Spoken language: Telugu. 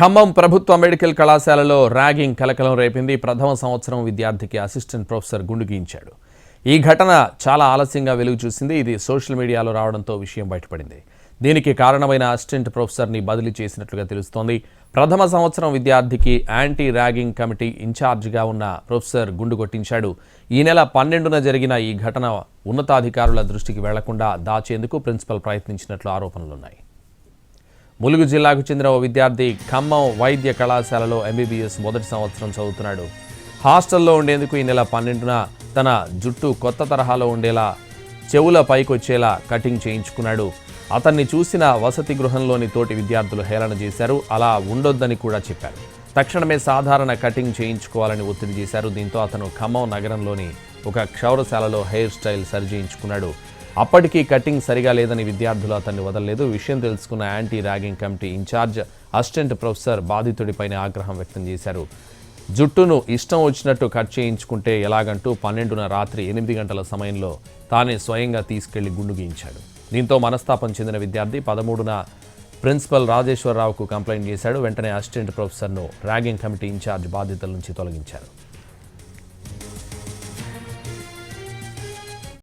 ఖమ్మం ప్రభుత్వ మెడికల్ కళాశాలలో ర్యాగింగ్ కలకలం రేపింది. ప్రథమ సంవత్సరం విద్యార్థికి అసిస్టెంట్ ప్రొఫెసర్ గుండు గీయించాడు. ఈ ఘటన చాలా ఆలస్యంగా వెలుగు చూసింది. ఇది సోషల్ మీడియాలో రావడంతో విషయం బయటపడింది. దీనికి కారణమైన అసిస్టెంట్ ప్రొఫెసర్ని బదిలీ చేసినట్లుగా తెలుస్తోంది. ప్రథమ సంవత్సరం విద్యార్థికి యాంటీ ర్యాగింగ్ కమిటీ ఇన్ఛార్జిగా ఉన్న ప్రొఫెసర్ గుండు కొట్టించాడు. ఈ నెల పన్నెండున జరిగిన ఈ ఘటన ఉన్నతాధికారుల దృష్టికి వెళ్ళకుండా దాచేందుకు ప్రిన్సిపల్ ప్రయత్నించినట్లు ఆరోపణలున్నాయి. ములుగు జిల్లాకు చెందిన ఓ విద్యార్థి ఖమ్మం వైద్య కళాశాలలో ఎంబీబీఎస్ మొదటి సంవత్సరం చదువుతున్నాడు. హాస్టల్లో ఉండేందుకు ఈ నెల పన్నెండున తన జుట్టు కొత్త తరహాలో ఉండేలా చెవుల పైకొచ్చేలా కటింగ్ చేయించుకున్నాడు. అతన్ని చూసిన వసతి గృహంలోని తోటి విద్యార్థులు హేళన చేశారు. అలా ఉండొద్దని కూడా చెప్పారు. తక్షణమే సాధారణ కటింగ్ చేయించుకోవాలని ఒత్తిడి చేశారు. దీంతో అతను ఖమ్మం నగరంలోని ఒక క్షౌరశాలలో హెయిర్ స్టైల్ సరిచేయించుకున్నాడు అప్పటికీ కటింగ్ సరిగా లేదని విద్యార్థులు అతన్ని వదలలేదు. విషయం తెలుసుకున్న anti ragging committee incharge assistant professor బాధితుడిపైన ఆగ్రహం వ్యక్తం చేశారు. జుట్టును ఇష్టం వచ్చినట్టు కట్ చేయించుకుంటే ఎలాగంటూ పన్నెండున రాత్రి ఎనిమిది గంటల సమయంలో తానే స్వయంగా తీసుకెళ్ళి గుండు గీయించాడు. దీంతో మనస్తాపం చెందిన విద్యార్థి పదమూడున ప్రిన్సిపల్ రాజేశ్వరరావుకు కంప్లైంట్ చేశాడు. వెంటనే అసిస్టెంట్ ప్రొఫెసర్ను ర్యాగింగ్ కమిటీ ఇన్ఛార్జ్ బాధ్యతల నుంచి తొలగించారు.